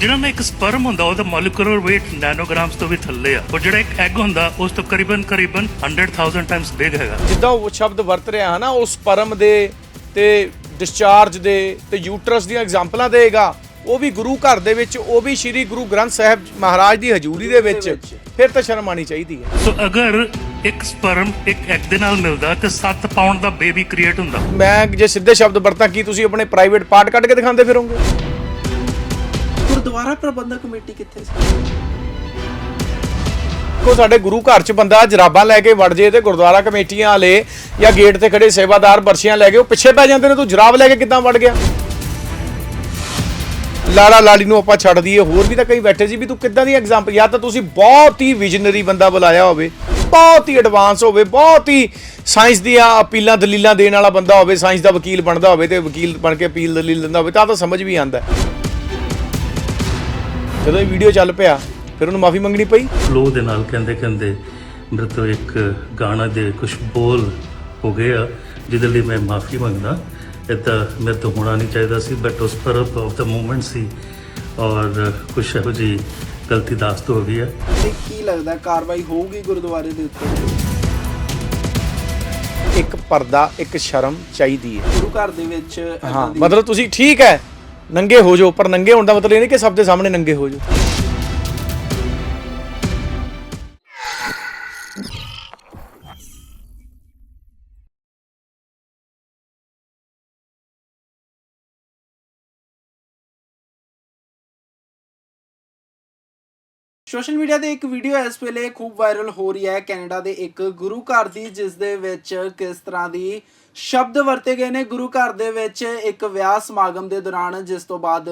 ਜਿਹਨਾਂ ਦਾ ਇੱਕ ਸਪਰਮ ਹੁੰਦਾ ਉਹਦਾ ਮੋਲੀਕੂਲਰ weight ਨੈਨੋਗ੍ਰਾਮਸ ਤੋਂ ਵੀ ਥੱਲੇ ਆ। ਔਰ ਜਿਹੜਾ ਇੱਕ ਐਗ ਹੁੰਦਾ ਉਸ ਤੋਂ ਕਰੀਬਨ ਕਰੀਬਨ 100000 ਟਾਈਮਸ ਬਿਗ ਹੈਗਾ। ਜਿੱਦਾਂ ਉਹ ਸ਼ਬਦ ਵਰਤ ਰਿਹਾ ਨਾ ਉਹ ਸਪਰਮ ਦੇ ਤੇ ਡਿਸਚਾਰਜ ਦੇ ਤੇ ਯੂਟਰਸ ਦੀਆਂ ਐਗਜ਼ਾਮਪਲਾਂ ਦੇਗਾ। ਉਹ ਵੀ ਗੁਰੂ ਘਰ ਦੇ ਵਿੱਚ ਉਹ ਵੀ ਸ੍ਰੀ ਗੁਰੂ ਗ੍ਰੰਥ ਸਾਹਿਬ ਮਹਾਰਾਜ ਦੀ ਹਜ਼ੂਰੀ ਦੇ ਵਿੱਚ ਫਿਰ ਤਾਂ ਸ਼ਰਮ ਆਣੀ ਚਾਹੀਦੀ ਹੈ। ਸੋ ਅਗਰ ਇੱਕ ਸਪਰਮ ਇੱਕ ਐਗ ਦੇ ਨਾਲ ਮਿਲਦਾ ਤੇ 7 ਪਾਉਂਡ ਦਾ ਬੇਬੀ ਕ੍ਰੀਏਟ ਹੁੰਦਾ। ਮੈਂ ਜੇ ਸਿੱਧੇ ਸ਼ਬਦ ਵਰਤਾਂ ਕੀ ਤੁਸੀਂ ਆਪਣੇ ਪ੍ਰਾਈਵੇਟ ਪਾਰਟ ਕੱਢ ਕੇ ਦਿਖਾਉਂਦੇ ਫਿਰੋਗੇ? ਗੁਰਦੁਆਰਾ ਪ੍ਰਬੰਧਕ ਕਮੇਟੀ ਕਿੱਥੇ ਸੀ? ਕੋ ਸਾਡੇ ਗੁਰੂ ਘਰ ਚ ਬੰਦਾ ਜਰਾਬਾਂ ਲੈ ਕੇ ਵੜ ਜੇ ਤੇ ਗੁਰਦੁਆਰਾ ਕਮੇਟੀਆਂ ਵਾਲੇ ਜਾਂ ਗੇਟ ਤੇ ਖੜੇ ਸੇਵਾਦਾਰ ਬਰਸ਼ੀਆਂ ਲੈ ਕੇ ਉਹ ਪਿੱਛੇ ਪੈ ਜਾਂਦੇ ਨੇ, ਤੂੰ ਜਰਾਬ ਲੈ ਕੇ ਕਿੱਦਾਂ ਵੜ ਗਿਆ? ਲਾੜਾ ਲਾੜੀ ਨੂੰ ਆਪਾਂ ਛੱਡ ਦਈਏ, ਹੋਰ ਵੀ ਤਾਂ ਕਈ ਬੈਠੇ ਸੀ ਵੀ ਤੂੰ ਕਿੱਦਾਂ ਦੀ ਐਗਜ਼ਾਮਪਲ ਜਾਂ ਤਾਂ ਤੁਸੀਂ ਬਹੁਤ ਹੀ ਵਿਜ਼ਨਰੀ ਬੰਦਾ ਬੁਲਾਇਆ ਹੋਵੇ, ਬਹੁਤ ਹੀ ਐਡਵਾਂਸ ਹੋਵੇ, ਬਹੁਤ ਹੀ ਸਾਇੰਸ ਦੀਆਂ ਅਪੀਲਾਂ, ਦਲੀਲਾਂ ਦੇਣ ਵਾਲਾ ਬੰਦਾ ਹੋਵੇ ਸਾਇੰਸ ਦਾ ਵਕੀਲ ਬਣਦਾ ਹੋਵੇ ਤੇ ਵਕੀਲ ਬਣ ਕੇ ਅਪੀਲ, ਦਲੀਲ ਦਿੰਦਾ ਹੋਵੇ, ਤਾਂ ਤਾਂ ਸਮਝ ਵੀ ਆਂਦਾ ਜਦੋਂ ਇਹ ਵੀਡੀਓ ਚੱਲ ਪਿਆ ਫਿਰ ਉਹਨੂੰ ਮਾਫੀ ਮੰਗਣੀ ਪਈ? ਫਲੋ ਦੇ ਨਾਲ ਕਹਿੰਦੇ ਕਹਿੰਦੇ ਮੇਰੇ ਤੋਂ ਇੱਕ ਗਾਣਾ ਦੇ ਕੁਝ ਬੋਲ ਹੋ ਗਏ ਆ ਜਿਹਦੇ ਲਈ ਮੈਂ ਮਾਫੀ ਮੰਗਦਾ। ਇਹ ਤਾਂ ਮੇਰੇ ਤੋਂ ਹੋਣਾ ਨਹੀਂ ਚਾਹੀਦਾ ਸੀ ਬਟ ਉਸ ਪਰ ਆਫ ਦਾ ਮੂਮੈਂਟ ਸੀ। ਔਰ ਕੁਝ ਇਹੋ ਜਿਹੀ ਗਲਤੀ ਦਾਸਤ ਹੋ ਗਈ ਹੈ ਤੇ ਕੀ ਲੱਗਦਾ ਕਾਰਵਾਈ ਹੋਊਗੀ ਗੁਰਦੁਆਰੇ ਦੇ ਉੱਤੇ? ਇੱਕ ਪਰਦਾ ਇੱਕ ਸ਼ਰਮ ਚਾਹੀਦੀ ਹੈ। ਗੁਰੂ ਘਰ ਦੇ ਵਿੱਚ ਹਾਂ ਮਤਲਬ ਤੁਸੀਂ ਠੀਕ ਹੈ ਨੰਗੇ ਹੋ ਜਾਓ, ਪਰ ਨੰਗੇ ਹੋਣ ਦਾ ਮਤਲਬ ਇਹ ਨਹੀਂ ਕਿ ਸਭ ਦੇ ਸਾਹਮਣੇ ਨੰਗੇ ਹੋ ਜਾਓ। ਸੋਸ਼ਲ ਮੀਡੀਆ ਤੇ ਇੱਕ ਵੀਡੀਓ ਇਸ ਵੇਲੇ ਖੂਬ ਵਾਇਰਲ ਹੋ ਰਹੀ ਹੈ ਕੈਨੇਡਾ ਦੇ ਇੱਕ ਗੁਰੂ ਘਰ ਦੀ, ਜਿਸ ਦੇ ਵਿੱਚ ਕਿਸ ਤਰ੍ਹਾਂ ਦੀ ਸ਼ਬਦ ਵਰਤੇ ਗਏ ਨੇ। ਗੁਰੂ ਘਰ ਦੇ ਵਿੱਚ ਇੱਕ ਵਿਆਹ ਸਮਾਗਮ ਦੇ ਦੌਰਾਨ ਜਿਸ ਤੋਂ ਬਾਅਦ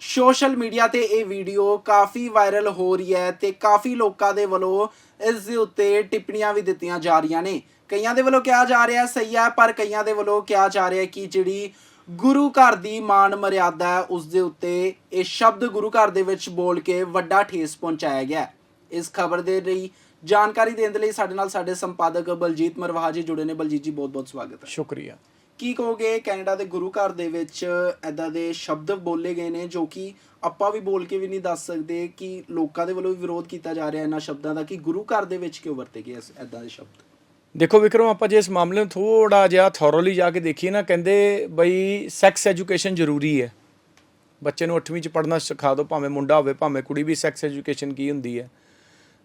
ਸੋਸ਼ਲ ਮੀਡੀਆ ਤੇ ਇਹ ਵੀਡੀਓ ਕਾਫੀ ਵਾਇਰਲ ਹੋ ਰਹੀ ਹੈ ਤੇ ਕਾਫੀ ਲੋਕਾਂ ਦੇ ਵੱਲੋਂ ਇਸ ਦੇ ਉੱਤੇ ਟਿੱਪਣੀਆਂ ਵੀ ਦਿੱਤੀਆਂ ਜਾ ਰਹੀਆਂ ਨੇ। ਕਈਆਂ ਦੇ ਵੱਲੋਂ ਕਿਹਾ ਜਾ ਰਿਹਾ ਸਹੀ ਹੈ, ਪਰ ਕਈਆਂ ਦੇ ਵੱਲੋਂ ਕਿਹਾ ਜਾ ਰਿਹਾ ਕਿ ਜਿਹੜੀ ਗੁਰੂ ਘਰ ਦੀ ਮਾਨ ਮਰਿਆਦਾ ਹੈ ਉਸ ਦੇ ਉੱਤੇ ਇਹ ਸ਼ਬਦ ਗੁਰੂ ਘਰ ਦੇ ਵਿੱਚ ਬੋਲ ਕੇ ਵੱਡਾ ਠੇਸ ਪਹੁੰਚਾਇਆ ਗਿਆ। ਇਸ ਖਬਰ ਦੇ ਲਈ ਜਾਣਕਾਰੀ ਦੇਣ ਦੇ ਲਈ ਸਾਡੇ ਨਾਲ ਸਾਡੇ ਸੰਪਾਦਕ ਬਲਜੀਤ ਮਰਵਾਹਾ ਜੀ ਜੁੜੇ ਨੇ। ਬਲਜੀਤ ਜੀ ਬਹੁਤ ਬਹੁਤ ਸਵਾਗਤ ਹੈ। ਸ਼ੁਕਰੀਆ। ਕੀ ਕਹੋਗੇ ਕੈਨੇਡਾ ਦੇ ਗੁਰੂ ਘਰ ਦੇ ਵਿੱਚ ਐਦਾਂ ਦੇ ਸ਼ਬਦ ਬੋਲੇ ਗਏ ਨੇ ਜੋ ਕਿ ਆਪਾਂ ਵੀ ਬੋਲ ਕੇ ਵੀ ਨਹੀਂ ਦੱਸ ਸਕਦੇ ਕਿ ਲੋਕਾਂ ਦੇ ਵੱਲੋਂ ਵੀ ਵਿਰੋਧ ਕੀਤਾ ਜਾ ਰਿਹਾ ਇਹਨਾਂ ਸ਼ਬਦਾਂ ਦਾ ਕਿ ਗੁਰੂ ਘਰ ਦੇ ਵਿੱਚ ਕਿਉਂ ਵਰਤੇ ਗਏ ਐਦਾਂ ਦੇ ਸ਼ਬਦ? ਦੇਖੋ ਵਿਕਰਮ ਆਪਾਂ ਜੇ ਇਸ ਮਾਮਲੇ ਨੂੰ ਥੋੜਾ ਜਿਹਾ ਥੋਰੋਲੀ ਜਾ ਕੇ ਦੇਖੀਏ ਨਾ ਕਹਿੰਦੇ ਬਈ ਸੈਕਸ ਐਜੂਕੇਸ਼ਨ ਜ਼ਰੂਰੀ ਹੈ। ਬੱਚੇ ਨੂੰ 8ਵੀਂ ਚ ਪੜ੍ਹਨਾ ਸਿਖਾ ਦਿਓ ਭਾਵੇਂ ਮੁੰਡਾ ਹੋਵੇ ਭਾਵੇਂ ਕੁੜੀ ਵੀ ਸੈਕਸ ਐਜੂਕੇਸ਼ਨ ਕੀ ਹੁੰਦੀ ਹੈ।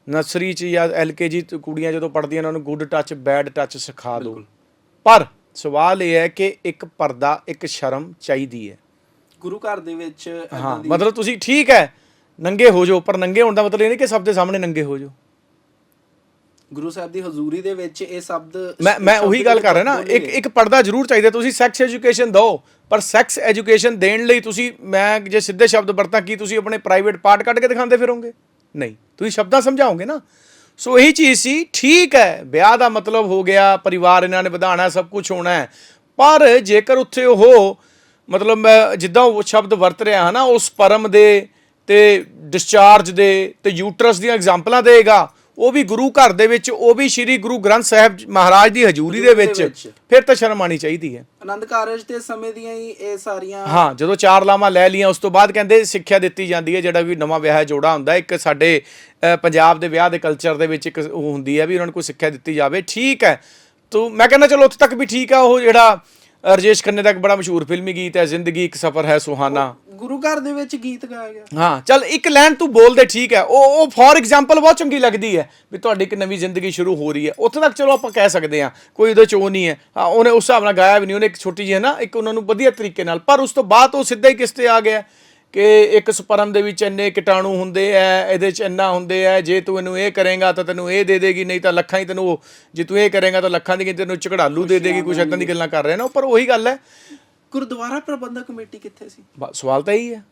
ਨਰਸਰੀ ਚ ਜਾਂ ਐਲਕੇਜੀ ਕੁੜੀਆਂ ਜਦੋਂ ਪੜ੍ਹਦੀਆਂ ਉਹਨਾਂ ਨੂੰ ਗੁੱਡ ਟੱਚ ਬੈਡ ਟੱਚ ਸਿਖਾ ਦਿਓ। ਪਰ ਸਵਾਲ ਇਹ ਹੈ ਕਿ ਇੱਕ ਪਰਦਾ ਇੱਕ ਸ਼ਰਮ ਚਾਹੀਦੀ ਹੈ। ਗੁਰੂ ਘਰ ਦੇ ਵਿੱਚ ਹਾਂ ਮਤਲਬ ਤੁਸੀਂ ਠੀਕ ਹੈ ਨੰਗੇ ਹੋ ਜਾਓ ਪਰ ਨੰਗੇ ਹੋਣ ਦਾ ਮਤਲਬ ਇਹ ਨਹੀਂ ਕਿ ਸਭ ਦੇ ਸਾਹਮਣੇ ਨੰਗੇ ਹੋ ਜਾਓ। ਗੁਰੂ ਸਾਹਿਬ ਦੀ ਹਜ਼ੂਰੀ ਦੇ ਵਿੱਚ ਇਹ ਸ਼ਬਦ ਮੈਂ ਮੈਂ ਉਹੀ ਗੱਲ ਕਰ ਰਿਹਾ ਨਾ। ਇੱਕ। ਇੱਕ ਪਰਦਾ ਜ਼ਰੂਰ ਚਾਹੀਦਾ। ਤੁਸੀਂ ਸੈਕਸ ਐਜੂਕੇਸ਼ਨ ਦਿਓ ਪਰ ਸੈਕਸ ਐਜੂਕੇਸ਼ਨ ਦੇਣ ਲਈ ਤੁਸੀਂ ਮੈਂ ਜੇ ਸਿੱਧੇ ਸ਼ਬਦ ਵਰਤਾਂ ਕੀ ਤੁਸੀਂ ਆਪਣੇ ਪ੍ਰਾਈਵੇਟ ਪਾਰਟ ਕੱਢ ਕੇ ਦਿਖਾਉਂਦੇ ਫਿਰੋਗੇ? ਨਹੀਂ। ਤੁਸੀਂ ਸ਼ਬਦਾਂ ਸਮਝਾਓਗੇ ਨਾ। ਸੋ ਇਹੀ ਚੀਜ਼ ਸੀ ਠੀਕ ਹੈ। ਵਿਆਹ ਦਾ ਮਤਲਬ ਹੋ ਗਿਆ ਪਰਿਵਾਰ ਇਹਨਾਂ ਨੇ ਵਧਾਣਾ ਸਭ ਕੁਝ ਹੋਣਾ ਹੈ। ਪਰ ਜੇਕਰ ਉੱਥੇ ਉਹ ਮਤਲਬ ਮੈਂ ਜਿੱਦਾਂ ਉਹ ਸ਼ਬਦ ਵਰਤ ਰਿਹਾ ਹਾਂ ਨਾ ਉਸ ਪਰਮ ਦੇ ਤੇ ਡਿਸਚਾਰਜ ਦੇ ਤੇ ਯੂਟਰਸ ਦੀਆਂ ਐਗਜ਼ਾਮਪਲਾਂ ਦੇਗਾ ਉਹ ਵੀ ਗੁਰੂ ਘਰ ਦੇ ਵਿੱਚ ਉਹ ਵੀ ਸ੍ਰੀ ਗੁਰੂ ਗ੍ਰੰਥ ਸਾਹਿਬ ਮਹਾਰਾਜ ਦੀ ਹਜ਼ੂਰੀ ਦੇ ਵਿੱਚ। ਫਿਰ ਤਾਂ ਸ਼ਰਮ ਆਣੀ ਚਾਹੀਦੀ ਹੈ। ਆਨੰਦ ਕਾਰਜ ਦੇ ਸਮੇਂ ਦੀਆਂ ਹੀ ਇਹ ਸਾਰੀਆਂ ਹਾਂ ਜਦੋਂ ਚਾਰ ਲਾਵਾਂ ਲੈ ਲੀਆਂ ਉਸ ਤੋਂ ਬਾਅਦ ਕਹਿੰਦੇ ਸਿੱਖਿਆ ਦਿੱਤੀ ਜਾਂਦੀ ਹੈ ਜਿਹੜਾ ਵੀ ਨਵਾਂ ਵਿਆਹ ਜੋੜਾ ਹੁੰਦਾ ਇੱਕ ਸਾਡੇ ਪੰਜਾਬ ਦੇ ਵਿਆਹ ਦੇ ਕਲਚਰ ਦੇ ਵਿੱਚ ਇੱਕ ਉਹ ਹੁੰਦੀ ਹੈ ਵੀ ਉਹਨਾਂ ਨੂੰ ਕੋਈ ਸਿੱਖਿਆ ਦਿੱਤੀ ਜਾਵੇ। ਠੀਕ ਹੈ। ਤੋ ਮੈਂ ਕਹਿੰਦਾ ਚਲੋ ਉੱਥੇ ਤੱਕ ਵੀ ਠੀਕ ਆ ਉਹ ਜਿਹੜਾ ਰਜੇਸ਼ ਖੰਨੇ ਦਾ ਇੱਕ ਬੜਾ ਮਸ਼ਹੂਰ ਫਿਲਮੀ ਗੀਤ ਹੈ ਜ਼ਿੰਦਗੀ ਇੱਕ ਸਫ਼ਰ ਹੈ ਸੁਹਾਨਾ। ਗੁਰੂ ਘਰ ਦੇ ਵਿੱਚ ਗੀਤ ਗਾਇਆ ਗਿਆ। ਹਾਂ ਚੱਲ ਇੱਕ ਲਾਈਨ ਤੂੰ ਬੋਲਦੇ ਠੀਕ ਹੈ। ਉਹ ਉਹ ਫੋਰ ਐਗਜ਼ਾਮਪਲ ਬਹੁਤ ਚੰਗੀ ਲੱਗਦੀ ਹੈ ਵੀ ਤੁਹਾਡੀ ਇੱਕ ਨਵੀਂ ਜ਼ਿੰਦਗੀ ਸ਼ੁਰੂ ਹੋ ਰਹੀ ਹੈ। ਉੱਥੇ ਤੱਕ ਚਲੋ ਆਪਾਂ ਕਹਿ ਸਕਦੇ ਹਾਂ ਕੋਈ ਉਹਦੇ ਚ ਉਹ ਨਹੀਂ ਹੈ। ਹਾਂ, ਉਹਨੇ ਉਸ ਹਿਸਾਬ ਨਾਲ ਗਾਇਆ ਵੀ ਨਹੀਂ ਉਹਨੇ ਇੱਕ ਛੋਟੀ ਜਿਹੀ ਹੈ ਨਾ ਇੱਕ ਉਹਨਾਂ ਨੂੰ ਵਧੀਆ ਤਰੀਕੇ ਨਾਲ ਪਰ ਉਸ ਤੋਂ ਬਾਅਦ ਉਹ ਸਿੱਧਾ ਹੀ ਕਿਸ ਤੇ ਆ ਗਿਆ। ਕਿ ਇੱਕ ਸਪਰਮ ਦੇ ਵਿੱਚ ਇੰਨੇ ਕੀਟਾਣੂ ਹੁੰਦੇ ਐ ਇਹਦੇ ਚ ਇੰਨਾ ਹੁੰਦੇ ਐ ਜੇ ਤੂੰ ਇਹਨੂੰ ਇਹ ਕਰੇਗਾ ਤਾਂ ਤੈਨੂੰ ਇਹ ਦੇ ਦੇਗੀ ਨਹੀਂ ਤਾਂ ਲੱਖਾਂ ਹੀ ਤੈਨੂੰ ਉਹ- ਜੇ ਤੂੰ ਇਹ ਕਰੇਗਾ ਤਾਂ ਲੱਖਾਂ ਦੀ ਤੈਨੂੰ ਝਗੜਾਲੂ ਦੇ ਦੇਗੀ ਕੁਛ ਏਦਾਂ ਦੀ ਗੱਲਾਂ ਕਰ ਰਹੇ ਨੇ ਪਰ ਉਹੀ ਗੱਲ ਹੈ ਗੁਰਦੁਆਰਾ ਪ੍ਰਬੰਧਕ ਕਮੇਟੀ ਕਿੱਥੇ ਸੀ? ਸਵਾਲ ਤਾਂ ਇਹੀ ਹੈ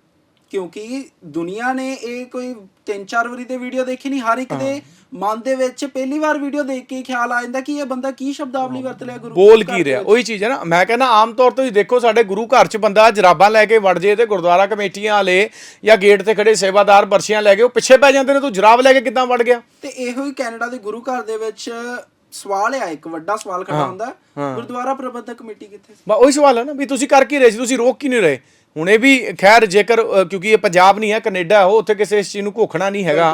ਕਿਉਂਕਿ ਦੁਨੀਆ ਨੇ ਇਹ ਕੋਈ ਤਿੰਨ ਚਾਰ ਵਾਰੀ ਤੇ ਵੀਡੀਓ ਦੇਖੀ ਨਹੀਂ ਹਰ ਇੱਕ ਦੇ ਮਨ ਦੇ ਵਿੱਚ ਪਹਿਲੀ ਵਾਰ ਵੀਡੀਓ ਦੇਖ ਕੇ ਖਿਆਲ ਆ ਜਾਂਦਾ ਕਿ ਇਹ ਬੰਦਾ ਕੀ ਸ਼ਬਦਾਵਲੀ ਵਰਤ ਲਿਆ ਗੁਰੂ ਬੋਲ ਕੀ ਦੇ ਰਿਹਾ। ਉਹੀ ਚੀਜ਼ ਹੈ ਨਾ। ਮੈਂ ਕਹਿੰਦਾ ਆਮ ਤੌਰ ਤੇ ਤੁਸੀਂ ਦੇਖੋ ਸਾਡੇ ਗੁਰੂ ਘਰ 'ਚ ਬੰਦਾ ਜਰਾਬਾਂ ਲੈ ਕੇ ਵੜ ਜੇ ਤੇ ਗੁਰਦੁਆਰਾ ਕਮੇਟੀਆਂ ਵਾਲੇ ਜਾਂ ਗੇਟ ਤੇ ਖੜੇ ਸੇਵਾਦਾਰ ਬਰਸ਼ੀਆਂ ਲੈ ਕੇ ਉਹ ਪਿੱਛੇ ਪੈ ਜਾਂਦੇ ਨੇ ਤੂੰ ਜਰਾਬ ਲੈ ਕੇ ਕਿੱਦਾਂ ਵੜ ਗਿਆ? ਤੇ ਇਹੋ ਹੀ ਕੈਨੇਡਾ ਦੇ ਗੁਰੂ ਘਰ ਦੇ ਵਿੱਚ ਸਵਾਲ ਆ ਇੱਕ ਵੱਡਾ ਸਵਾਲ ਖੜਾ ਹੁੰਦਾ ਗੁਰਦੁਆਰਾ ਪ੍ਰਬੰਧਕ ਕਮੇਟੀ ਕਿੱਥੇ ਸੀ? ਬਾ ਉਹੀ ਸਵਾਲ ਹੈ ਨਾ ਵੀ ਤੁਸੀਂ ਕਰ ਕੀ ਰਹੇ ਸੀ ਤੁਸੀਂ ਰੋਕ ਕੀ ਨਹੀਂ ਰਹੇ। ਹੁਣ ਇਹ ਵੀ ਖੈਰ ਜੇਕਰ ਕਿਉਂਕਿ ਇਹ ਪੰਜਾਬ ਨਹੀਂ ਹੈ ਕੈਨੇਡਾ ਹੈ ਉਹ ਉੱਥੇ ਕਿਸੇ ਇਸ ਚੀਜ਼ ਨੂੰ ਘੋਖਣਾ ਨਹੀਂ ਹੈਗਾ।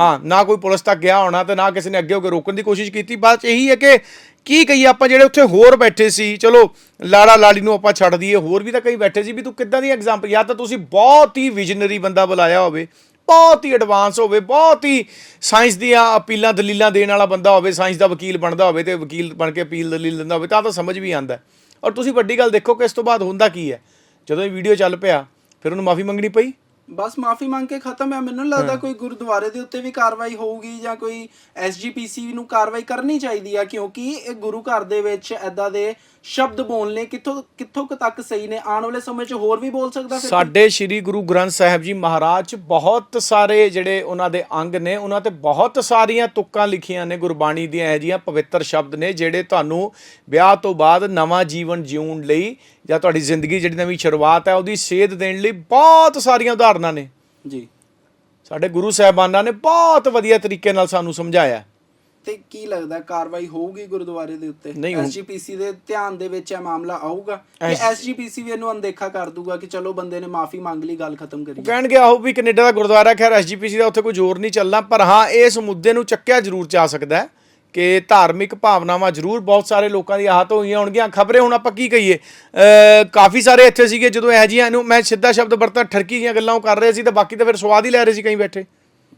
ਹਾਂ ਨਾ ਕੋਈ ਪੁਲਿਸ ਤੱਕ ਗਿਆ ਹੋਣਾ ਤੇ ਨਾ ਕਿਸੇ ਨੇ ਅੱਗੇ ਹੋ ਕੇ ਰੋਕਣ ਦੀ ਕੋਸ਼ਿਸ਼ ਕੀਤੀ। ਬਸ ਇਹੀ ਹੈ ਕਿ ਕੀ ਕਹੀਏ ਆਪਾਂ ਜਿਹੜੇ ਉੱਥੇ ਹੋਰ ਬੈਠੇ ਸੀ ਚਲੋ ਲਾੜਾ ਲਾੜੀ ਨੂੰ ਆਪਾਂ ਛੱਡ ਦਈਏ ਹੋਰ ਵੀ ਤਾਂ ਕਈ ਬੈਠੇ ਸੀ ਵੀ ਤੂੰ ਕਿੱਦਾਂ ਦੀ ਐਗਜ਼ਾਮਪਲ ਜਾਂ ਤਾਂ ਤੁਸੀਂ ਬਹੁਤ ਹੀ ਵਿਜ਼ਨਰੀ ਬੰਦਾ ਬੁਲਾਇਆ ਹੋਵੇ ਬਹੁਤ ਹੀ ਐਡਵਾਂਸ ਹੋਵੇ, ਬਹੁਤ ਹੀ ਸਾਇੰਸ ਦੀਆਂ ਅਪੀਲਾਂ, ਦਲੀਲਾਂ ਦੇਣ ਵਾਲਾ ਬੰਦਾ ਹੋਵੇ ਸਾਇੰਸ ਦਾ ਵਕੀਲ ਬਣਦਾ ਹੋਵੇ ਤੇ ਵਕੀਲ ਬਣ ਕੇ ਅਪੀਲ, ਦਲੀਲ ਦਿੰਦਾ ਹੋਵੇ, ਤਾਂ ਤਾਂ ਸਮਝ ਵੀ ਆਂਦਾ ਔਰ ਤੁਸੀਂ ਵੱਡੀ ਗੱਲ ਦੇਖੋ ਕਿ ਇਸ ਤੋਂ ਬਾਅਦ ਹੁੰਦਾ ਕੀ ਹੈ? ਜਦੋਂ ਇਹ ਵੀਡੀਓ ਚੱਲ ਪਿਆ, ਫਿਰ ਉਹਨੂੰ ਮਾਫੀ ਮੰਗਣੀ ਪਈ? ਬਸ ਮਾਫੀ ਮੰਗ ਕੇ ਖਤਮ ਹੈ। ਮੈਨੂੰ ਲੱਗਦਾ ਕੋਈ ਗੁਰਦੁਆਰੇ ਦੇ ਉੱਤੇ ਵੀ ਕਾਰਵਾਈ ਹੋਊਗੀ ਜਾਂ ਕੋਈ ਐਸਜੀਪੀਸੀ ਨੂੰ ਕਾਰਵਾਈ ਕਰਨੀ ਚਾਹੀਦੀ ਆ ਕਿਉਂਕਿ ਇਹ ਗੁਰੂ ਘਰ ਦੇ ਵਿੱਚ ਐਦਾਂ ਦੇ ਸ਼ਬਦ ਬੋਲਨੇ ਕਿੱਥੋਂ ਕਿੱਥੋਂ ਤੱਕ ਸਹੀ ਨੇ? ਆਉਣ ਵਾਲੇ ਸਮੇਂ 'ਚ ਹੋਰ ਵੀ ਬੋਲ ਸਕਦਾ ਫਿਰ ਸਾਡੇ ਸ੍ਰੀ ਗੁਰੂ ਗ੍ਰੰਥ ਸਾਹਿਬ ਜੀ ਮਹਾਰਾਜ ਚ ਬਹੁਤ ਸਾਰੇ ਜਿਹੜੇ ਉਹਨਾਂ ਦੇ ਅੰਗ ਨੇ ਉਹਨਾਂ ਤੇ ਬਹੁਤ ਸਾਰੀਆਂ ਤੁਕਾਂ ਲਿਖੀਆਂ ਨੇ ਗੁਰਬਾਣੀ ਦੀਆਂ ਇਹ ਜੀਆਂ ਪਵਿੱਤਰ ਸ਼ਬਦ ਨੇ ਜਿਹੜੇ ਤੁਹਾਨੂੰ ਵਿਆਹ ਤੋਂ ਬਾਅਦ ਨਵਾਂ ਜੀਵਨ ਜਿਉਣ ਲਈ ਜਾਂ ਤੁਹਾਡੀ ਜ਼ਿੰਦਗੀ ਜਿਹੜੀ ਨਵੀਂ ਸ਼ੁਰੂਆਤ ਹੈ ਉਹਦੀ ਸੇਧ ਦੇਣ ਲਈ ਬਹੁਤ ਸਾਰੀਆਂ ਉਦਾਹਰਨਾਂ ਨੇ। ਜੀ। ਸਾਡੇ ਗੁਰੂ ਸਾਹਿਬਾਨਾਂ ਨੇ ਬਹੁਤ ਵਧੀਆ ਤਰੀਕੇ ਨਾਲ ਸਾਨੂੰ ਸਮਝਾਇਆ। ਤੇ ਕੀ ਲੱਗਦਾ ਕਾਰਵਾਈ ਹੋਊਗੀ ਗੁਰਦੁਆਰੇ ਦੇ ਉੱਤੇ? ਐਸਜੀਪੀਸੀ ਦੇ ਧਿਆਨ ਦੇ ਵਿੱਚ ਇਹ ਮਾਮਲਾ ਆਊਗਾ ਕਿ ਐਸ- ਐਸਜੀਪੀਸੀ ਵੀ ਇਹਨੂੰ ਅਣਦੇਖਾ ਕਰ ਦੂਗਾ ਕਿ ਚਲੋ ਬੰਦੇ ਨੇ ਮਾਫੀ ਮੰਗ ਲਈ ਗੱਲ ਖਤਮ ਕਰੀ ਕਹਿਣਗੇ ਆਹੋ ਵੀ ਕੈਨੇਡਾ ਦਾ ਗੁਰਦੁਆਰਾ ਖੈਰ ਐਸਜੀਪੀਸੀ ਦਾ ਉੱਥੇ ਕੋਈ ਜ਼ੋਰ ਨਹੀਂ ਚੱਲਣਾ ਪਰ ਹਾਂ ਇਸ ਮੁੱਦੇ ਨੂੰ ਚੱਕਿਆ ਜ਼ਰੂਰ ਜਾ ਸਕਦਾ ਹੈ। ਕਿ ਧਾਰਮਿਕ ਭਾਵਨਾਵਾਂ ਜ਼ਰੂਰ ਬਹੁਤ ਸਾਰੇ ਲੋਕਾਂ ਦੀ ਆਹਤ ਹੋਈਆਂ ਹੋਣਗੀਆਂ। ਖਬਰੇ ਹੁਣ ਆਪਾਂ ਕੀ ਕਹੀਏ? ਕਾਫੀ ਸਾਰੇ ਇੱਥੇ ਸੀਗੇ ਜਦੋਂ ਇਹ ਜੀਆਂ ਨੂੰ ਮੈਂ ਸਿੱਧਾ ਸ਼ਬਦ ਵਰਤਾਂ ਠਰਕੀ ਦੀਆਂ ਗੱਲਾਂ ਕਰ ਰਹੇ ਸੀ ਤੇ ਬਾਕੀ ਤਾਂ ਫਿਰ ਸਵਾਦ ਹੀ ਲੈ ਰਹੇ ਸੀ ਕਈ ਬੈਠੇ।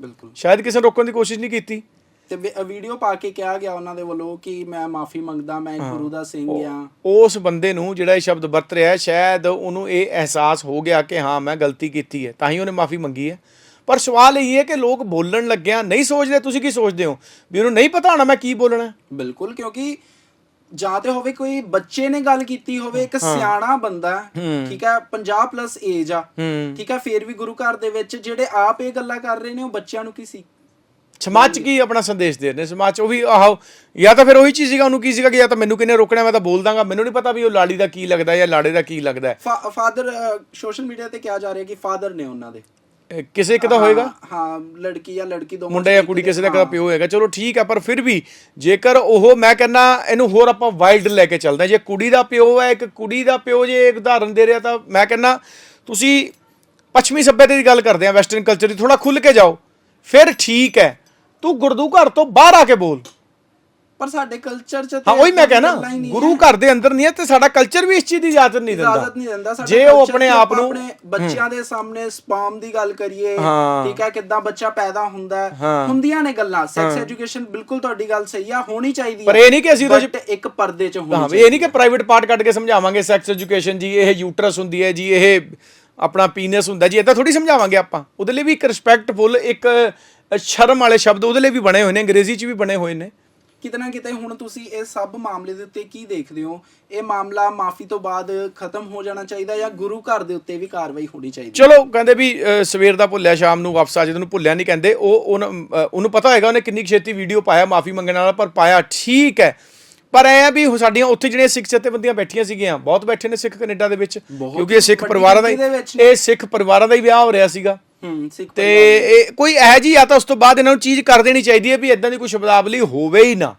ਬਿਲਕੁਲ। ਸ਼ਾਇਦ ਕਿਸੇ ਨੇ ਰੋਕਣ ਦੀ ਕੋਸ਼ਿਸ਼ ਨਹੀਂ ਕੀਤੀ। ਤੇ ਵੀਡੀਓ ਪਾ ਕੇ ਕਿਹਾ ਗਿਆ ਉਹਨਾਂ ਦੇ ਵੱਲੋਂ ਕਿ ਮੈਂ ਮਾਫੀ ਮੰਗਦਾ ਮੈਂ ਗੁਰੂ ਦਾ ਸਿੰਘ ਆ ਉਸ ਬੰਦੇ ਨੂੰ ਜਿਹੜਾ ਇਹ ਸ਼ਬਦ ਵਰਤ ਰਿਹਾ ਹੈ, ਸ਼ਾਇਦ ਉਹਨੂੰ ਇਹ ਅਹਿਸਾਸ ਹੋ ਗਿਆ ਕਿ ਹਾਂ ਮੈਂ ਗਲਤੀ ਕੀਤੀ ਹੈ ਤਾਂ ਹੀ ਉਹਨੇ ਮਾਫੀ ਮੰਗੀ ਹੈ। ਪਰ ਸਵਾਲ ਇਹ ਹੈ ਕਿ ਲੋਕ ਬੋਲਣ ਲੱਗਿਆ ਨਹੀਂ ਸੋਚਦੇ ਤੁਸੀਂ ਕੀ ਸੋਚਦੇ ਹੋ? ਵੀ ਉਹਨੂੰ ਨਹੀਂ ਪਤਾ ਹੋਣਾ ਮੈਂ ਕੀ ਬੋਲਣਾ? ਬਿਲਕੁਲ ਕਿਉਂਕਿ ਜਾਂ ਤੇ ਹੋਵੇ ਕੋਈ ਬੱਚੇ ਨੇ ਗੱਲ ਕੀਤੀ ਹੋਵੇ ਇੱਕ ਸਿਆਣਾ ਬੰਦਾ ਠੀਕ ਹੈ 50 ਪਲੱਸ ਏਜ ਆ ਠੀਕ ਹੈ ਫੇਰ ਵੀ ਗੁਰੂ ਘਰ ਦੇ ਵਿੱਚ ਜਿਹੜੇ ਆਪ ਇਹ ਗੱਲਾਂ ਕਰ ਰਹੇ ਨੇ ਉਹ ਬੱਚਿਆਂ ਨੂੰ ਕੀ ਸੀ? ਸਮਾਜ 'ਚ ਕੀ ਆਪਣਾ ਸੰਦੇਸ਼ ਦੇ ਰਹੇ ਨੇ? ਸਮਾਜ ਉਹ ਵੀ ਆਹੋ ਜਾਂ ਤਾਂ ਫਿਰ ਉਹੀ ਚੀਜ਼ ਸੀਗਾ ਉਹਨੂੰ ਕੀ ਸੀਗਾ ਕਿ ਜਾਂ ਤਾਂ ਮੈਨੂੰ ਕਿਨੇ ਰੋਕਣਾ ਮੈਂ ਤਾਂ ਬੋਲ ਦਾਂਗਾ। ਮੈਨੂੰ ਨਹੀਂ ਪਤਾ ਵੀ ਉਹ ਲਾੜੀ ਦਾ ਕੀ ਲੱਗਦਾ ਹੈ ਜਾਂ ਲਾੜੇ ਦਾ ਕੀ ਲੱਗਦਾ ਹੈ। ਫਾਦਰ ਸੋਸ਼ਲ ਮੀਡੀਆ ਤੇ ਕਿਹਾ ਜਾ ਰਿਹਾ ਕਿ ਫਾਦਰ ਨੇ ਉਹਨਾਂ ਦੇ। ਕਿਸੇ ਇੱਕ ਦਾ ਹੋਏਗਾ? ਹਾਂ, ਲੜਕੀ ਜਾਂ ਲੜਕੀ ਦੋ ਮੁੰਡਾ ਜਾਂ ਕੁੜੀ ਕਿਸੇ ਦਾ ਕਦਾ ਪਿਓ ਹੋਏਗਾ। ਚਲੋ ਠੀਕ ਹੈ ਪਰ ਫਿਰ ਵੀ ਜੇਕਰ ਉਹ ਮੈਂ ਕਹਿੰਦਾ ਇਹਨੂੰ ਹੋਰ ਆਪਾਂ ਵਾਈਲਡ ਲੈ ਕੇ ਚੱਲਦੇ ਹਾਂ। ਜੇ ਕੁੜੀ ਦਾ ਪਿਓ ਹੈ ਇੱਕ ਕੁੜੀ ਦਾ ਪਿਓ ਜੇ ਇੱਕ ਉਦਾਹਰਨ ਦੇ ਰਿਹਾ ਤਾਂ ਮੈਂ ਕਹਿੰਦਾ ਤੁਸੀਂ ਪੱਛਮੀ ਸੱਭਿਅਤਾ ਦੀ ਗੱਲ ਕਰਦੇ ਆ ਵੈਸਟਰਨ ਕਲਚਰ ਦੀ ਥੋੜਾ ਖੁੱਲ ਕੇ ਜਾਓ। ਫਿਰ ਠੀਕ ਹੈ। ਤੂੰ ਗੁਰਦੂ ਘਰ ਤੋਂ ਬਾਹਰ ਆ ਕੇ ਬੋਲ। ਪਰ ਸਾਡੇ ਕਲਚਰ ਚ ਹਾਂ ਤੇ ਉਹੀ ਮੈਂ ਕਹਿਣਾ ਗੁਰੂ। ਘਰ ਦੇ ਅੰਦਰ ਨਹੀਂ ਹੈ ਤੇ ਸਾਡਾ ਕਲਚਰ ਵੀ ਇਸ ਚੀਜ਼ ਦੀ ਇਜਾਜ਼ਤ ਨਹੀਂ ਦਿੰਦਾ ਇਜਾਜ਼ਤ ਨਹੀਂ ਦਿੰਦਾ ਸਾਡਾ ਜੇ ਉਹ ਆਪਣੇ ਆਪ ਨੂੰ ਆਪਣੇ ਬੱਚਿਆਂ ਦੇ ਸਾਹਮਣੇ ਸਪਾਮ ਦੀ ਗੱਲ ਕਰੀਏ। ਠੀਕ ਹੈ ਕਿੱਦਾਂ ਬੱਚਾ ਪੈਦਾ ਹੁੰਦਾ। ਹੁੰਦੀਆਂ ਨੇ ਗੱਲਾਂ ਸੈਕਸ ਐਜੂਕੇਸ਼ਨ ਬਿਲਕੁਲ ਤੁਹਾਡੀ ਗੱਲ ਸਹੀ ਆ ਹੋਣੀ ਚਾਹੀਦੀ ਪਰ ਇਹ ਨਹੀਂ ਕਿ ਅਸੀਂ ਉਹਦੇ ਇੱਕ ਪਰਦੇ ਚ ਹੋਣੀ ਹਾਂ ਵੀ ਇਹ ਨਹੀਂ ਕਿ ਪ੍ਰਾਈਵੇਟ ਪਾਰਟ ਕੱਢ ਕੇ ਸਮਝਾਵਾਂਗੇ ਸੈਕਸ ਐਜੂਕੇਸ਼ਨ ਜੀ ਇਹ ਯੂਟਰਸ ਹੁੰਦੀ ਹੈ ਜੀ ਇਹ ਆਪਣਾ ਪੀਨਸ ਹੁੰਦਾ ਜੀ ਇਦਾਂ ਥੋੜੀ ਸਮਝਾਵਾਂਗੇ ਆਪਾਂ ਉਹਦੇ ਲਈ ਵੀ ਇੱਕ ਰਿਸਪੈਕਟਫੁਲ ਇੱਕ ਸ਼ਰਮ ਵਾਲੇ ਸ਼ਬਦ ਉਹਦੇ ਲਈ ਵੀ ਬਣੇ ਹੋਏ ਨੇ ਅੰਗਰੇਜ਼ੀ 'ਚ ਵੀ ਬਣੇ ਹੋਏ ਨੇ ਕਿਤੇ ਨਾ ਕਿਤੇ ਹੁਣ ਤੁਸੀਂ ਇਹ ਸਭ ਮਾਮਲੇ ਦੇ ਉੱਤੇ ਕੀ ਦੇਖਦੇ ਹੋ? ਇਹ ਮਾਮਲਾ ਮਾਫੀ ਤੋਂ ਬਾਅਦ ਖਤਮ ਹੋ ਜਾਣਾ ਚਾਹੀਦਾ ਜਾਂ ਗੁਰੂ ਘਰ ਦੇ ਉੱਤੇ ਵੀ ਕਾਰਵਾਈ ਹੋਣੀ ਚਾਹੀਦੀ? ਚਲੋ ਕਹਿੰਦੇ ਵੀ ਸਵੇਰ ਦਾ ਭੁੱਲਿਆ ਸ਼ਾਮ ਨੂੰ ਵਾਪਸ ਆ ਜਦੋਂ ਨੂੰ ਭੁੱਲਿਆ ਨਹੀਂ ਕਹਿੰਦੇ। ਉਹ ਉਹਨ- ਪਤਾ ਹੋਏਗਾ ਉਹਨੇ ਕਿੰਨੀ ਛੇਤੀ ਵੀਡੀਓ ਪਾਇਆ ਮਾਫੀ ਮੰਗਣ ਵਾਲਾ ਪਰ ਪਾਇਆ ਠੀਕ ਹੈ। ਪਰ ਐ ਵੀ ਸਾਡੀਆਂ ਉੱਥੇ ਜਿਹੜੀਆਂ ਸਿੱਖ ਜਥੇਬੰਦੀਆਂ ਬੈਠੀਆਂ ਸੀਗੀਆਂ ਬਹੁਤ ਬੈਠੇ ਨੇ ਸਿੱਖ ਕੈਨੇਡਾ ਦੇ ਵਿੱਚ ਕਿਉਂਕਿ ਇਹ ਸਿੱਖ ਪਰਿਵਾਰਾਂ ਦਾ ਇਹ ਸਿੱਖ ਪਰਿਵਾਰਾਂ ਦਾ ਹੀ ਵਿਆਹ ਹੋ ਰਿਹਾ ਸੀਗਾ। ਤੇ ਇਹ ਕੋਈ ਇਹ ਜੀ ਜਾਂ ਤਾਂ ਉਸ ਤੋਂ ਬਾਅਦ ਇਹਨਾਂ ਨੂੰ ਚੀਜ਼ ਕਰ ਦੇਣੀ ਚਾਹੀਦੀ ਹੈ ਵੀ ਇਦਾਂ ਦੀ ਕੋਈ ਸ਼ਬਦਾਵਲੀ ਹੋਵੇ ਹੀ ਨਾ।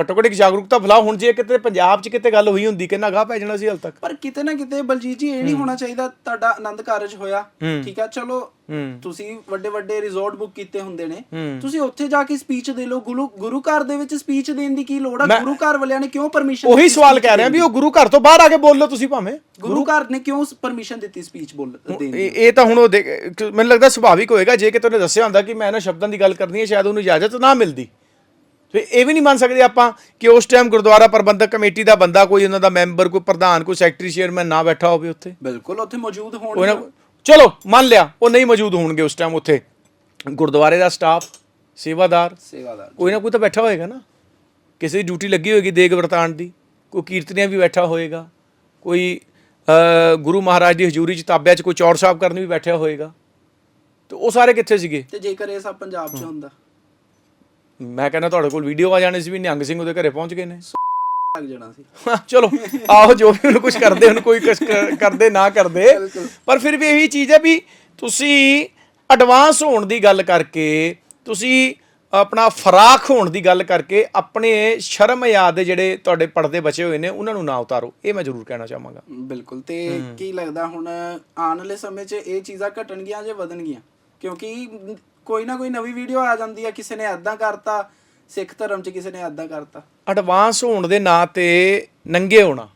ਘੱਟੋ ਘੱਟ ਇੱਕ ਜਾਗਰੂਕਤਾ ਫੈਲਾਓ। ਹੁਣ ਜੇ ਕਿਤੇ ਪੰਜਾਬ 'ਚ ਕਿਤੇ ਗੱਲ ਹੋਈ ਹੁੰਦੀ ਕਿੰਨਾ ਗਾਹ ਪੈ ਜਾਣਾ ਸੀ ਹਾਲ ਤੱਕ? ਪਰ ਕਿਤੇ ਨਾ ਕਿਤੇ ਬਲਜੀਤ ਜੀ ਇਹ ਨਹੀਂ ਹੋਣਾ ਚਾਹੀਦਾ ਤੁਹਾਡਾ ਆਨੰਦ ਕਾਰਜ ਹੋਇਆ। ਠੀਕ ਹੈ ਚਲੋ ਤੁਸੀਂ ਵੱਡੇ ਵੱਡੇ ਰਿਜ਼ੋਰਟ ਬੁੱਕ ਕੀਤੇ ਹੁੰਦੇ ਨੇ। ਤੁਸੀਂ ਉੱਥੇ ਜਾ ਕੇ ਸਪੀਚ ਦੇ ਲਓ। ਗੁਰੂ ਗੁਰੂ ਘਰ ਦੇ ਵਿੱਚ ਸਪੀਚ ਦੇਣ ਦੀ ਕੀ ਲੋੜ ਆ? ਗੁਰੂ ਘਰ ਵਾਲਿਆਂ ਨੇ ਕਿਉਂ ਪਰਮਿਸ਼ਨ ਉਹੀ ਸਵਾਲ ਕਹਿ ਰਿਹਾ ਵੀ ਉਹ ਗੁਰੂ ਘਰ ਤੋਂ ਬਾਹਰ ਆ ਕੇ ਬੋਲ ਲਓ ਤੁਸੀਂ ਭਾਵੇਂ। ਗੁਰੂ ਘਰ ਨੇ ਕਿਉਂ ਪਰਮਿਸ਼ਨ ਦਿੱਤੀ ਸਪੀਚ ਬੋਲ ਦੇਣ ਦੀ? ਇਹ ਤਾਂ ਹੁਣ ਉਹ ਮੈਨੂੰ ਲੱਗਦਾ ਸੁਭਾਵਿਕ ਹੋਏਗਾ। ਜੇ ਕਿ ਉਹਨੇ ਦੱਸਿਆ ਹੁੰਦਾ ਕਿ ਮੈਂ ਇਹਨਾਂ ਸ਼ਬਦਾਂ ਦੀ ਗੱਲ ਕਰਨੀ ਹੈ ਸ਼ਾਇਦ ਉਹਨੂੰ ਇਜਾਜ਼ਤ ਨਾ ਮਿਲਦੀ। ਤੇ ਇਹ ਵੀ ਨਹੀਂ ਮੰਨ ਸਕਦੇ ਆਪਾਂ ਕਿ ਉਸ ਟਾਈਮ ਗੁਰਦੁਆਰਾ ਪ੍ਰਬੰਧਕ ਕਮੇਟੀ ਦਾ ਬੰਦਾ ਕੋਈ ਉਹਨਾਂ ਦਾ ਮੈਂਬਰ ਕੋਈ ਪ੍ਰਧਾਨ ਕੋਈ ਸੈਕਟਰੀ ਚੇਅਰਮੈਨ ਨਾ ਬੈਠਾ ਹੋਵੇ ਉੱਥੇ। ਬਿਲਕੁਲ ਉੱਥੇ ਮੌਜੂਦ ਹੋਣ ਚਲੋ ਮੰਨ ਲਿਆ ਉਹ ਨਹੀਂ ਮੌਜੂਦ ਹੋਣਗੇ ਉਸ ਟਾਈਮ ਉੱਥੇ। ਗੁਰਦੁਆਰੇ ਦਾ ਸਟਾਫ ਸੇਵਾਦਾਰ ਸੇਵਾਦਾਰ ਕੋਈ ਨਾ ਕੋਈ ਤਾਂ ਬੈਠਾ ਹੋਏਗਾ ਨਾ। ਕਿਸੇ ਦੀ ਡਿਊਟੀ ਲੱਗੀ ਹੋਏਗੀ ਦੇਗ ਵਰਤਾਨ ਦੀ। ਕੋਈ ਕੀਰਤਨੀਆ ਵੀ ਬੈਠਾ ਹੋਏਗਾ। ਕੋਈ ਗੁਰੂ ਮਹਾਰਾਜ ਦੀ ਹਜ਼ੂਰੀ ਚ ਤਾਬਿਆਂ ਚ ਕੋਈ ਚੌਰ ਸਾਹਿਬ ਕਰਨ ਵੀ ਬੈਠਾ ਹੋਏਗਾ। ਤੇ ਉਹ ਸਾਰੇ ਕਿੱਥੇ ਸੀਗੇ? ਤੇ ਜੇਕਰ ਇਹ ਸਭ ਪੰਜਾਬ 'ਚ ਹੁੰਦਾ। ਮੈਂ ਕਹਿੰਦਾ ਤੁਹਾਡੇ ਕੋਲ ਵੀਡੀਓ ਆ ਜਾਣੀ ਸੀ ਵੀ ਨਿਹੰਗ ਸਿੰਘ ਉਹਦੇ ਘਰੇ ਪਹੁੰਚ ਗਏ ਨੇ। ਲੱਗ ਜਾਣਾ ਸੀ। ਚਲੋ ਆਹੋ ਜੋ ਵੀ ਉਹਨੂੰ ਕੁਝ ਕਰਦੇ ਉਹਨੂੰ ਕੋਈ ਕੁਛ ਕਰ- ਕਰਦੇ ਨਾ ਕਰਦੇ। ਪਰ ਫਿਰ ਵੀ ਇਹੀ ਚੀਜ਼ ਹੈ ਵੀ ਤੁਸੀਂ ਐਡਵਾਂਸ ਹੋਣ ਦੀ ਗੱਲ ਕਰਕੇ ਤੁਸੀਂ ਆਪਣਾ ਫਰਾਖ ਹੋਣ ਦੀ ਗੱਲ ਕਰਕੇ ਆਪਣੇ ਸ਼ਰਮ ਯਾਦ ਦੇ ਜਿਹੜੇ ਤੁਹਾਡੇ ਪਰਦੇ ਬਚੇ ਹੋਏ ਨੇ ਉਹਨਾਂ ਨੂੰ ਨਾ ਉਤਾਰੋ। ਇਹ ਮੈਂ ਜ਼ਰੂਰ ਕਹਿਣਾ ਚਾਹਾਂਗਾ। ਬਿਲਕੁਲ ਤੇ ਕੀ ਲੱਗਦਾ ਹੁਣ ਆਉਣ ਵਾਲੇ ਸਮੇਂ 'ਚ ਇਹ ਚੀਜ਼ਾਂ ਘਟਣਗੀਆਂ ਜਾਂ ਵਧਣਗੀਆਂ? ਕਿਉਂਕਿ ਕੋਈ ਨਾ ਕੋਈ ਨਵੀਂ ਵੀਡੀਓ ਆ ਜਾਂਦੀ ਆ ਕਿਸੇ ਨੇ ਐਦਾਂ ਕਰਤਾ ਸਿੱਖ ਧਰਮ 'ਚ ਕਿਸੇ ਨੇ ਐਦਾਂ ਕਰਤਾ। ਐਡਵਾਂਸ ਹੋਣ ਦੇ ਨਾਂ ਤੇ ਨੰਗੇ ਹੋਣਾ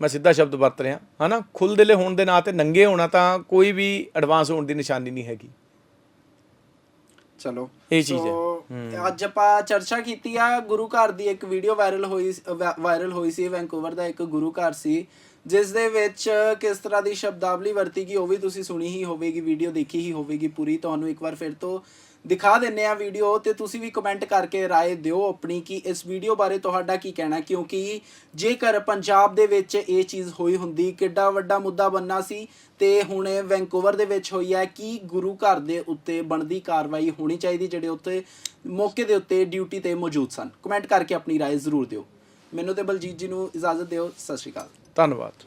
ਮੈਂ ਸਿੱਧਾ ਸ਼ਬਦ ਵਰਤ ਰਿਹਾ ਹਨਾ? ਖੁੱਲ੍ਹਦਿਲੇ ਹੋਣ ਦੇ ਨਾਂ ਤੇ ਨੰਗੇ ਹੋਣਾ ਤਾਂ ਕੋਈ ਵੀ ਐਡਵਾਂਸ ਹੋਣ ਦੀ ਨਿਸ਼ਾਨੀ ਨਹੀਂ ਹੈਗੀ। ਚਲੋ ਇਹ ਚੀਜ਼ ਹੈ। ਅੱਜ ਆਪਾਂ ਚਰਚਾ ਕੀਤੀ ਆ ਗੁਰੂ ਘਰ ਦੀ ਇੱਕ ਵੀਡੀਓ ਵਾਇਰਲ ਹੋਈ ਵਾਇਰਲ ਹੋਈ ਸੀ ਵੈਂਕੂਵਰ ਦਾ ਇੱਕ ਗੁਰੂ ਘਰ ਸੀ। ਜਿਸ ਦੇ ਵਿੱਚ ਕਿਸ ਤਰ੍ਹਾਂ ਦੀ ਸ਼ਬਦਾਵਲੀ ਵਰਤੀ ਗਈ ਉਹ ਵੀ ਤੁਸੀਂ ਸੁਣੀ ਹੀ ਹੋਵੇਗੀ ਵੀਡੀਓ ਦੇਖੀ ਹੀ ਹੋਵੇਗੀ ਪੂਰੀ ਤੁਹਾਨੂੰ ਇੱਕ ਵਾਰ ਫਿਰ ਤੋਂ ਦਿਖਾ ਦਿੰਨੇ ਆ ਵੀਡੀਓ ਤੇ ਤੁਸੀਂ ਵੀ ਕਮੈਂਟ ਕਰਕੇ رائے ਦਿਓ ਆਪਣੀ ਕਿ ਇਸ ਵੀਡੀਓ ਬਾਰੇ ਤੁਹਾਡਾ ਕੀ ਕਹਿਣਾ ਹੈ, ਕਿਉਂਕਿ ਜੇਕਰ ਪੰਜਾਬ ਦੇ ਵਿੱਚ ਇਹ ਚੀਜ਼ ਹੋਈ ਹੁੰਦੀ ਕਿੱਡਾ ਵੱਡਾ ਮੁੱਦਾ ਬੰਨਾ ਸੀ ਤੇ ਹੁਣ ਇਹ ਵੈਂਕੂਵਰ ਦੇ ਵਿੱਚ ਹੋਈ ਹੈ ਕਿ ਗੁਰੂ ਘਰ ਦੇ ਉੱਤੇ ਬਣਦੀ ਕਾਰਵਾਈ ਹੋਣੀ ਚਾਹੀਦੀ ਜਿਹੜੇ ਉੱਤੇ ਮੌਕੇ ਦੇ ਉੱਤੇ ਡਿਊਟੀ ਤੇ ਮੌਜੂਦ ਸਨ ਕਮੈਂਟ ਕਰਕੇ ਆਪਣੀ رائے ਜ਼ਰੂਰ ਦਿਓ ਮੈਨੂੰ ਤੇ ਬਲਜੀਤ ਜੀ ਨੂੰ ਇਜਾਜ਼ਤ ਦਿਓ ਸਤਿ ਸ਼੍ਰੀ ਅਕਾਲ ਧੰਨਵਾਦ।